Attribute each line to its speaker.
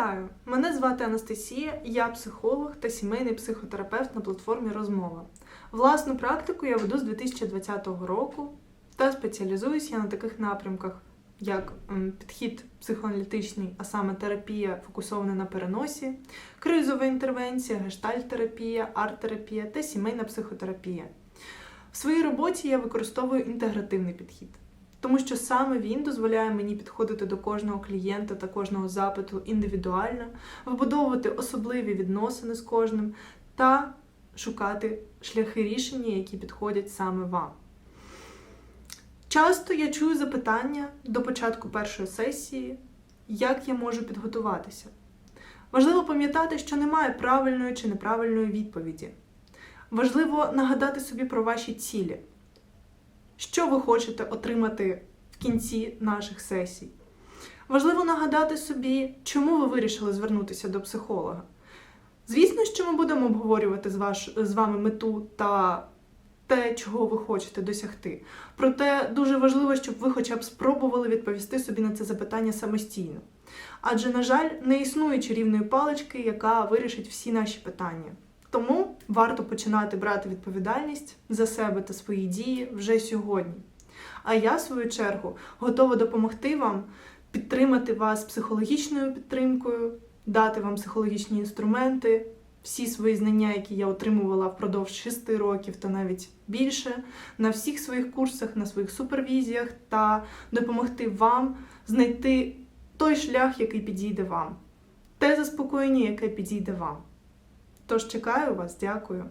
Speaker 1: Вітаю! Мене звати Анастасія, я психолог та сімейний психотерапевт на платформі Розмова. Власну практику я веду з 2020 року та спеціалізуюсь я на таких напрямках, як підхід психоаналітичний, а саме терапія, фокусована на переносі, кризова інтервенція, гештальт-терапія, арт-терапія та сімейна психотерапія. В своїй роботі я використовую інтегративний підхід. Тому що саме він дозволяє мені підходити до кожного клієнта та кожного запиту індивідуально, вбудовувати особливі відносини з кожним та шукати шляхи рішення, які підходять саме вам. Часто я чую запитання до початку першої сесії, як я можу підготуватися. Важливо пам'ятати, що немає правильної чи неправильної відповіді. Важливо нагадати собі про ваші цілі. Що ви хочете отримати в кінці наших сесій? Важливо нагадати собі, чому ви вирішили звернутися до психолога. Звісно, що ми будемо обговорювати з, ваш, з вами мету та те, чого ви хочете досягти. Проте дуже важливо, щоб ви хоча б спробували відповісти собі на це запитання самостійно. Адже, на жаль, не існує чарівної палички, яка вирішить всі наші питання. Тому варто починати брати відповідальність за себе та свої дії вже сьогодні. А я, в свою чергу, готова допомогти вам підтримати вас психологічною підтримкою, дати вам психологічні інструменти, всі свої знання, які я отримувала впродовж 6 років та навіть більше, на всіх своїх курсах, на своїх супервізіях та допомогти вам знайти той шлях, який підійде вам, те заспокоєння, яке підійде вам. Тож чекаю вас, дякую.